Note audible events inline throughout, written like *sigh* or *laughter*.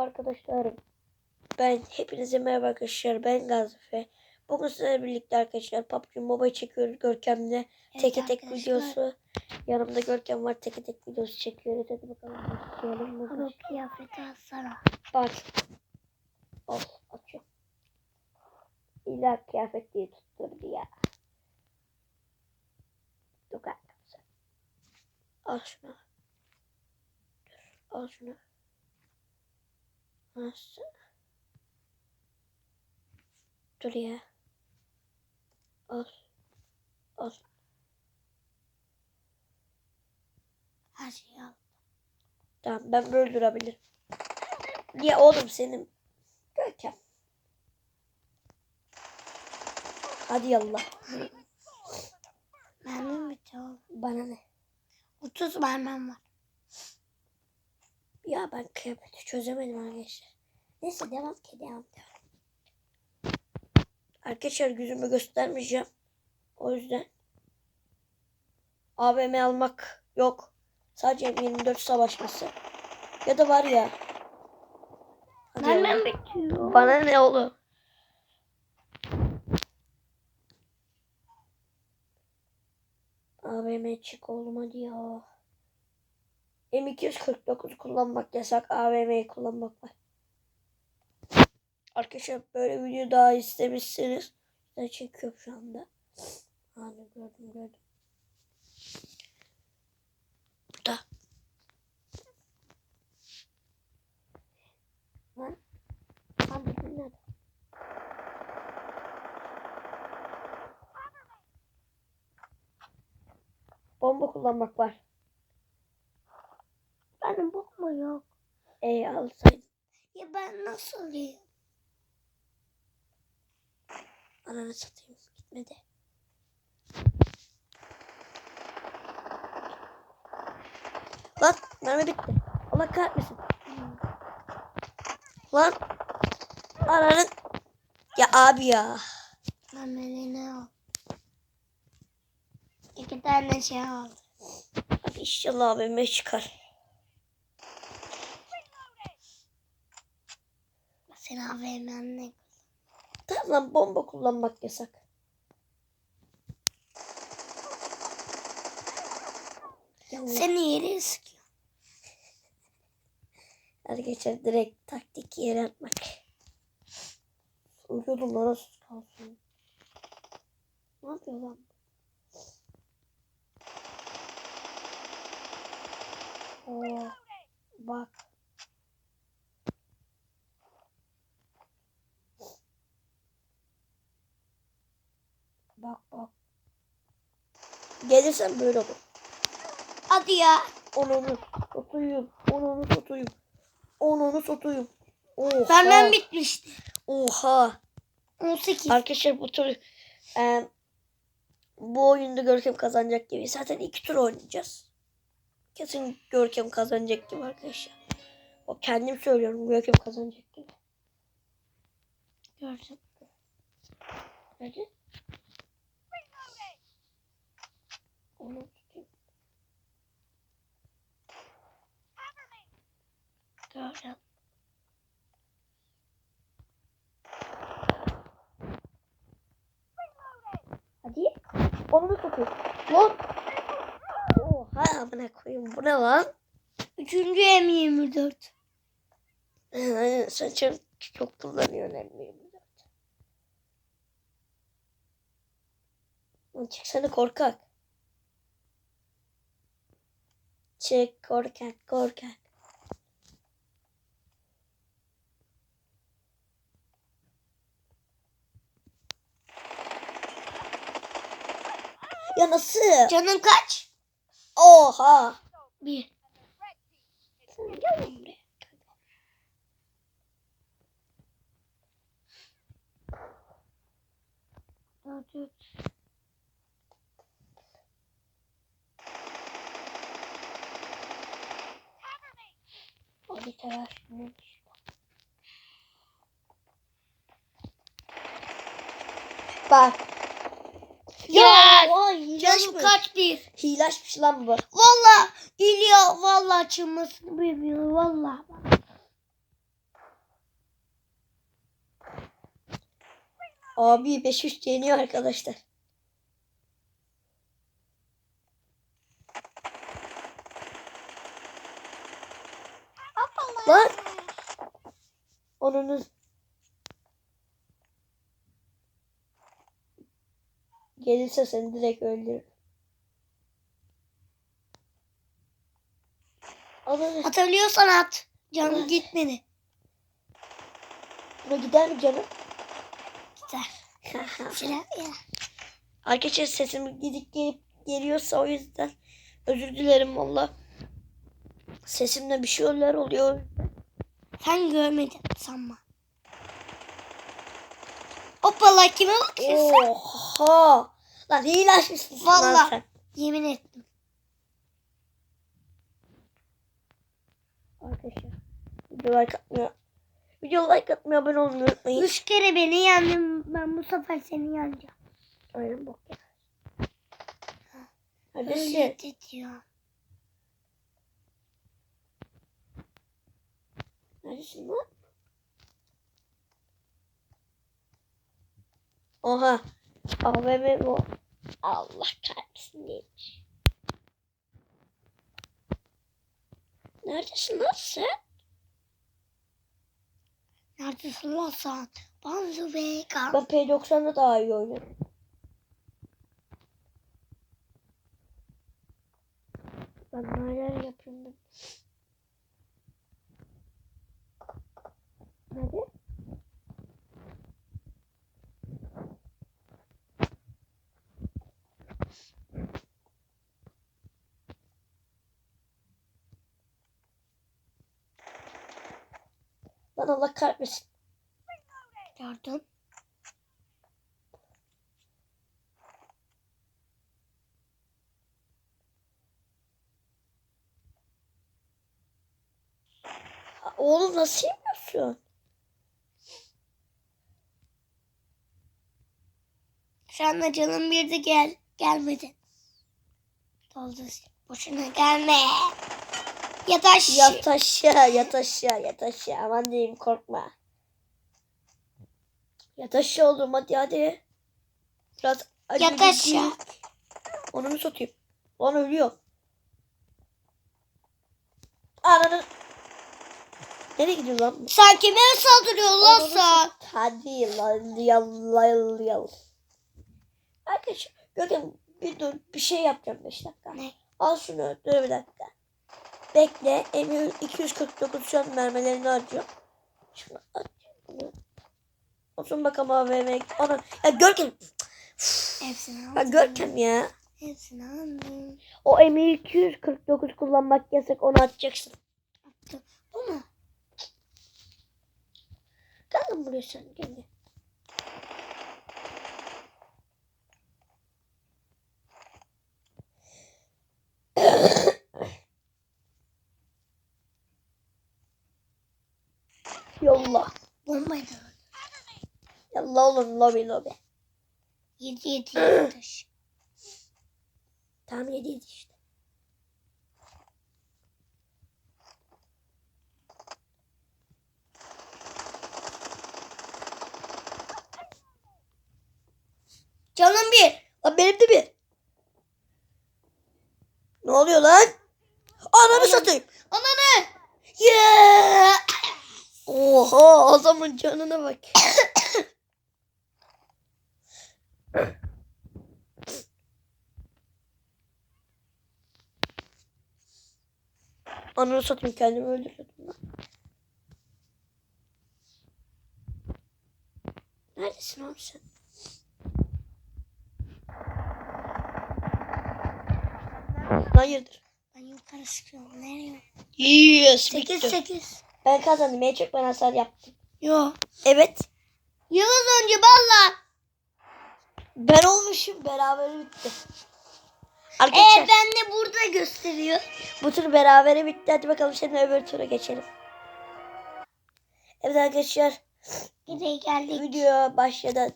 arkadaşlarım. Ben hepinize merhaba arkadaşlar. Ben Gazife. Bugün sizlerle birlikte arkadaşlar PUBG Mobile çekiyoruz Görkem'le. Teke tek videosu. Yanımda Görkem var. Teke tek videosu çekiyoruz. Hadi bakalım başlayalım. mı? Ama kıyafeti alsana. Bak. Al açıyorum. İlla kıyafet diye tutturdu ya. Dur kanka sen. Al şunu. Dur, al şunu. Nasıl? Dur ya. Al. Al. Her şeyi al. Tamam ben böyle durabilirim. Niye oğlum senin? Görkem. Hadi yallah. Mermim bitiyor. oğlum. Bana ne? 30 mermim var. Ya ben kıyafeti çözemedim arkadaşlar. Neyse devam ki devam devam. Arkadaşlar yüzümü göstermeyeceğim. O yüzden AVM almak yok. Sadece 24 savaşması. Ya da var ya. Mermim bitiyor. Bana ne oğlum? AVM çık oğlum hadi ya. M249 kullanmak yasak. AVM'yi kullanmak var. Arkadaşlar böyle video daha istemişsiniz. Ben çekiyorum şu anda. Hani gördüm gördüm. Burada. Lan. Lan bizim nerede? Bomba kullanmak var. Benim bokma yok. Ey alsaydın. Ya ben nasıl yiyeyim? Ananı satayım. Gitmedi. Lan mermi bitti. Allah kahretmesin. Lan. Ananın. Ya abi ya. Mermilerini al. İki tane şey al. Abi inşallah abime çıkar. Sen AVM'den ne? Tamam bomba kullanmak yasak. Ya Seni yere sıkıyor. Arkadaşlar *laughs* direkt taktik yere atmak. Uyuyordum lan nasıl kalsın. Ne yapıyor lan? Oo, bak. Bak bak. Gelirsen böyle olur. Hadi ya. Onunu satayım. Onunu satayım. Onunu satayım. Oha. Mermim bitmişti. Oha. 18. Arkadaşlar bu tur e, bu oyunda Görkem kazanacak gibi. Zaten iki tur oynayacağız. Kesin Görkem kazanacak gibi arkadaşlar. O kendim söylüyorum Görkem kazanacak gibi. Gördüm. Hadi. Onu tutayım. Gördüm. Hadi. Onu tutayım. Lan. Oha amına koyayım. Bu ne lan? Üçüncü M24. Aynen saçım çok kullanıyor emmiyim. Çıksana korkak. Çık korkak korkak. Ya nasıl? Canın kaç? Oha. Bir. Sen gel buraya. Dört. bir telaş neymiş. Bak. Ya, ya vay, kaç bir? Hilaçmış lan bu. Valla İlya valla çılmasını bilmiyor valla. Abi 5-3 yeniyor arkadaşlar. Gelirse seni direkt öldürür. Atabiliyorsan at. Canım gitmedi. Buna gider mi canım? Gider. *laughs* Silah ya. Arkadaşlar sesim gidip gelip geliyorsa o yüzden özür dilerim valla. Sesimde bir şeyler oluyor. Sen görmedin sanma. Hoppala kime bakıyorsun? Oha! Lan hile açmışsın lan Vallahi. sen. Yemin ettim. Arkadaşlar video like atmıyor. Video like atmıyor abone olmayı unutmayın. Üç kere beni yendin. Ben bu sefer seni yeneceğim. Aynen bok ya. Öyle Neredesin? diyor. Neredesin lan? Oha. AVM bu. Allah kahretsin neymiş. Neredesin lan sen? Neredesin lan sen? Banzu Vega. Ben P90'da daha iyi oynuyorum. Ben neler yapıyorum ben. Lan Allah kahretmesin. Gördüm. Oğlum nasıl yapıyorsun? Şu anda canım bir de gel. Gelmedi. Doldu. Boşuna gelme. Yataş. Yat aşağı, yat aşağı, yat aşağı. Aman diyeyim korkma. Yat aşağı oğlum hadi hadi. Biraz Yat aşağı. Onu mu satayım? Lan ölüyor. Ananı. Nereye gidiyor lan? Sen kime saldırıyorsun lan Ananı sen? Hadi lan yal yal yal. Arkadaşlar Görkem bir dur bir şey yapacağım 5 dakika. Ne? Al şunu dur bir dakika. Bekle. Emir 249 şu an mermilerini harcıyor. Şunu. Bunu. Olsun bakalım AVM. Ana. Ya Görkem. Hepsini Ya aldım. Görkem ya. Hepsini aldım. O Emir 249 kullanmak yasak onu atacaksın. Attım. Bu mu? Lan buraya sen gel. Yolla. Bombaydı. Yolla oğlum lobi lobi. Yedi yedi yataş. *gasps* Tamam yediydi işte. Canım bir. Benim de bir. Ne oluyor lan? Ananı satayım. Ananı. Yeah! Adamın canına bak. Ananı satayım kendimi öldürüyordum lan. Neredesin oğlum sen? Hayırdır? Ben yukarı sıkıyorum. Nereye? Yes, 8 bitti. 8. Ben kazandım. En çok ben hasar yaptım. Yo. Evet. Yıldız önce valla. Ben olmuşum. Beraber bitti. Ee Arkadaşlar ben de burada gösteriyor. bu tur berabere bitti. Hadi bakalım şimdi öbür tura geçelim. Evet arkadaşlar Nereye geldik? video başladı.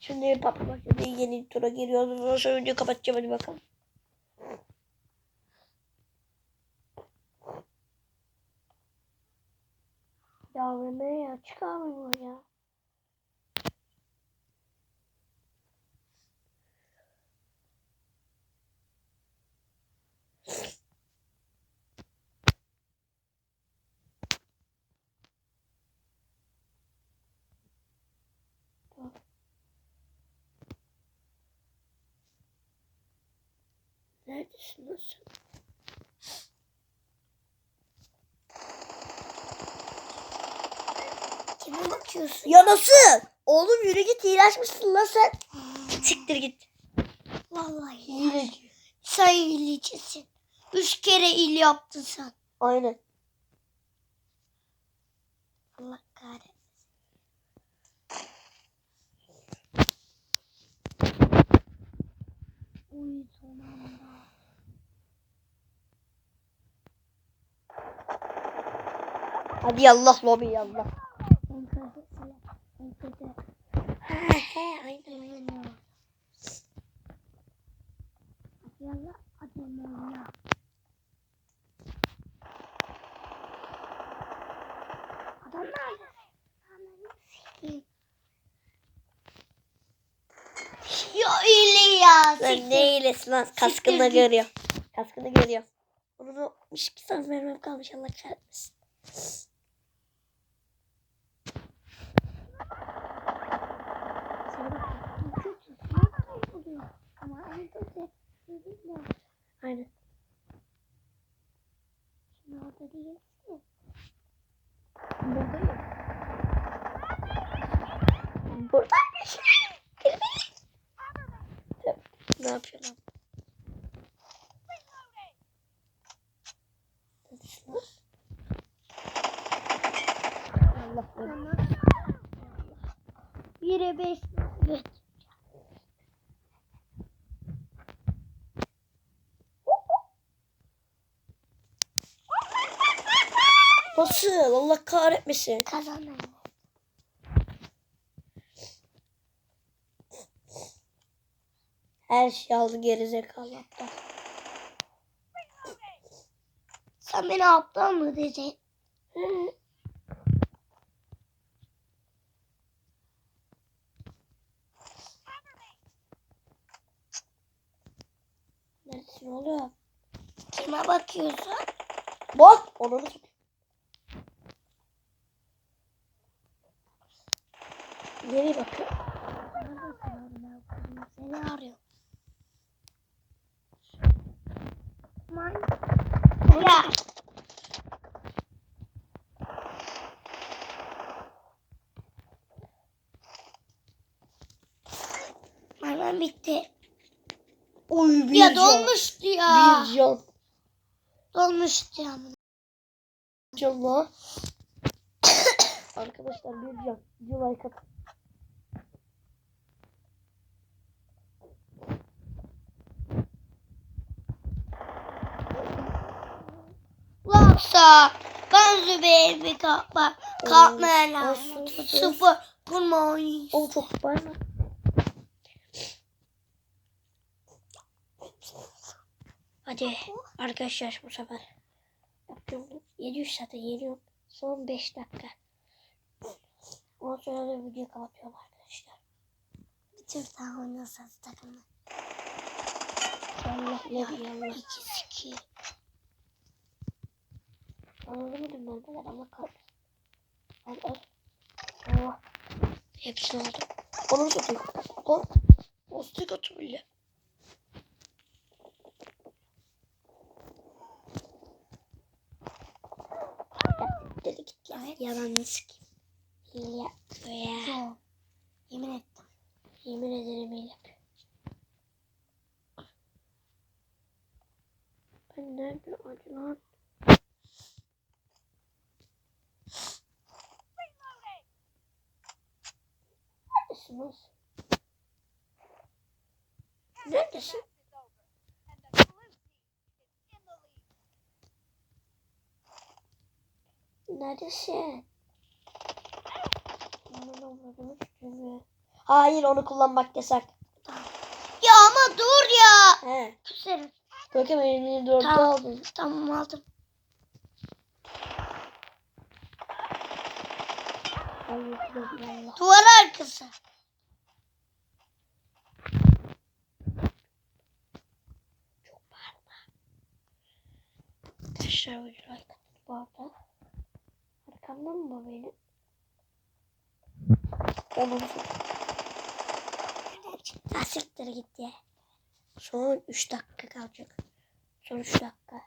Şimdi papa başladı. Yeni tura giriyoruz. Ondan sonra videoyu kapatacağım hadi bakalım. Ya AVM'ye açık AVM ya. Neredesin nasıl? Bakıyorsun? Ya nasıl? Oğlum yürü git iyileşmişsin lan sen. Siktir git. Vallahi. Hileci. Sen hilecisin. Üç kere il yaptın sen. Aynen. Allah kahretsin. Uy sonunda. Hadi yallah lobi yallah. En kötü. En kötü. He he aynen. Aynen. Hadi yallah. Hadi Mevla. Adam nerede? Ananı sikeyim. Ya öyle ya. Lan ne iyilesi lan kaskını görüyor. Kaskını görüyor. Onu da 62 tane vermem kalmış Allah kahretmesin. Sana bak, en kötü sınav oluyor. Ama kötü ödüller. Aynen. Sınavda değilsin. Buradayım. Buradaymış. Tabii. Ne yapıyor lan? Neredesin lan? Allah Allah. Ama Bire beş. Evet. Nasıl? Allah kahretmesin. Kazandım. Her şey aldı gerizekalı aptal. Sen beni aptal mı diyeceksin? Neredesin oğlum? Kime bakıyorsun? Bak! Onu oğlum? Ben Seni arıyorum. Aman. Ya. Hemen bitti. Oy bir Ya dolmuştu ya. Bir can. Dolmuştu ya. La. Arkadaşlar bir can. Bir like atın. Yoksa ben Zübeyir bir kalkma. Kalkmaya lazım. Sıfır. Kurma. O çok var mı? Hadi arkadaşlar bu sefer. Yapıyorum. 700 zaten yeniyorum. Son 5 dakika. Ondan sonra da video kapatıyorum arkadaşlar. Bir tur daha oynasanız takımı. Allah ne Allah. İki siki. Anlamadım ben de ama kalk. Al al. Allah. Hepsini aldım. Onu satayım. O. Ostik atı bile. Dedi git ya. Evet. Yalanını sikeyim. Hile yapıyor ya. Yemin ettim. Yemin ederim hile yapıyor. Ben nerede acı lan? Sen? Neredesin? Neredesin? Hayır onu kullanmak yasak. Ya ama dur ya. He. Küserim. Görkem elini dörtte Tamam. aldın. Tamam aldım. Allah Allah Allah. Duvar arkası. Arkadaşlar bu like atın bu arada. Arkamdan mı benim? Onun Ha siktir git ya. Son 3 dakika kalacak. Son 3 dakika.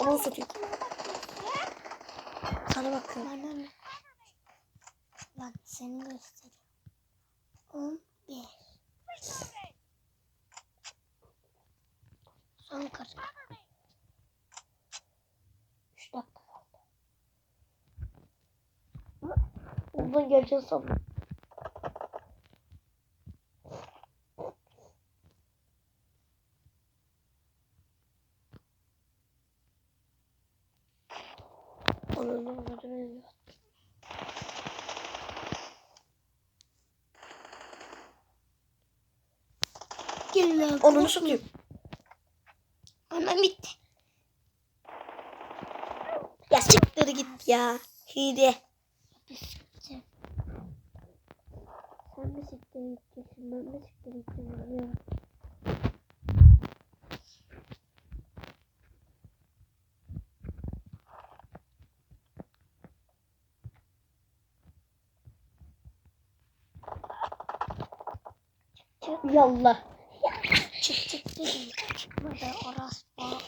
Onu satayım. Sana bakıyorum. Lan seni gösteriyorum. 11. Son kır. 3 dakika kaldı. Ondan geleceğiz sandım. Onun adını Gel lan. Onu satayım. Ana bitti. Ya siktir git ya. Hile. Sen mi siktir gideceksin? Ben mi siktir ya? Yallah. Çık çık dedim. Çıkmadı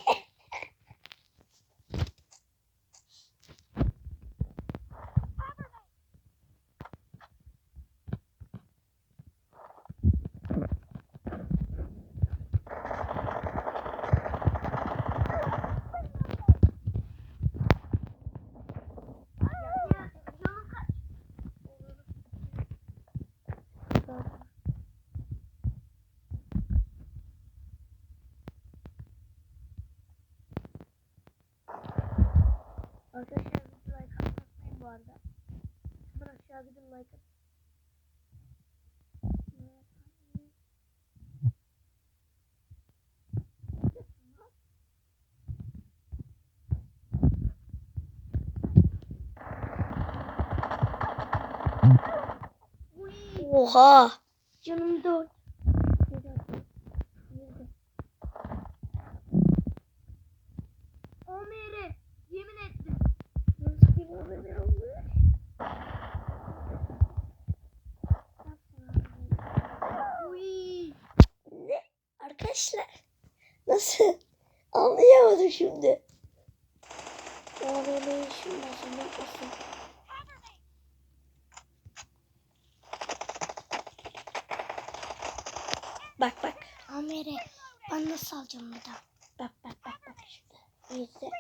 Arkadaşlar bir like atmayın bu arada. Hemen aşağı gidin like atın. Oha. Canım dört. Ömer'e yemin ettim. Uy. Ne? Arkadaşlar. Nasıl? Anlayamadım şimdi. Bak bak. Ömer'e ben nasıl alacağım bir daha? Bak bak bak bak şimdi. İzle.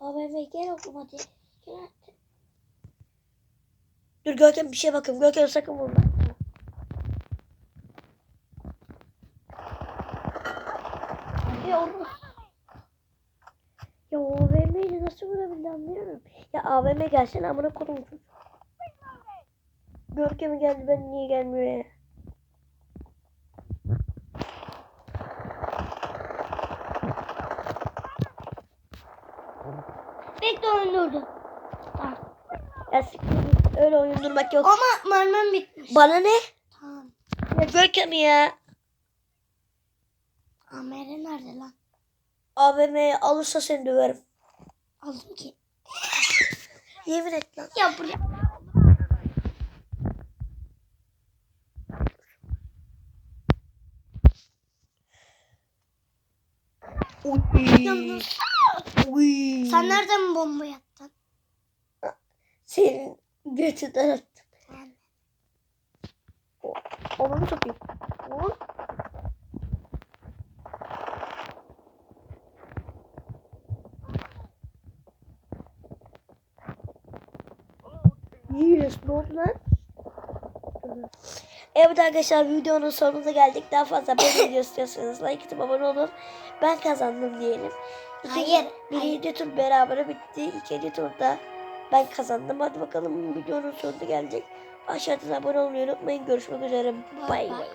Abi gel oğlum hadi. Gel hadi. Dur Görkem bir şey bakayım. Görkem sakın vurma. Ya onu... Ya o AVM'yi nasıl vurabildi anlıyorum. Ya AVM gelsin amına kodum çocuk. Görkem geldi ben niye gelmiyor ya? Bekle oyun durdu. Ya siktir. Öyle oyun durmak yok. Ama mermim bitmiş. Bana ne? Tamam. Ya Görkem ya. Ömer'e nerede lan? AVM'yi alırsa seni döverim. Aldım ki. Yemin et lan. Ya buraya. Uy. Uy. Sen nereden bomba yaptın? Senin götünden attım. Ben. Onu mu sokayım? Vur. Yes, lan? Evet arkadaşlar videonun sonuna geldik. Daha fazla böyle video istiyorsanız like atıp abone olun. Ben kazandım diyelim. İkinci, Hayır, Birinci tur beraber bitti. İkinci turda ben kazandım. Hadi bakalım videonun sonuna gelecek. Aşağıdan abone olmayı unutmayın. Görüşmek üzere. Bye. bye. bye.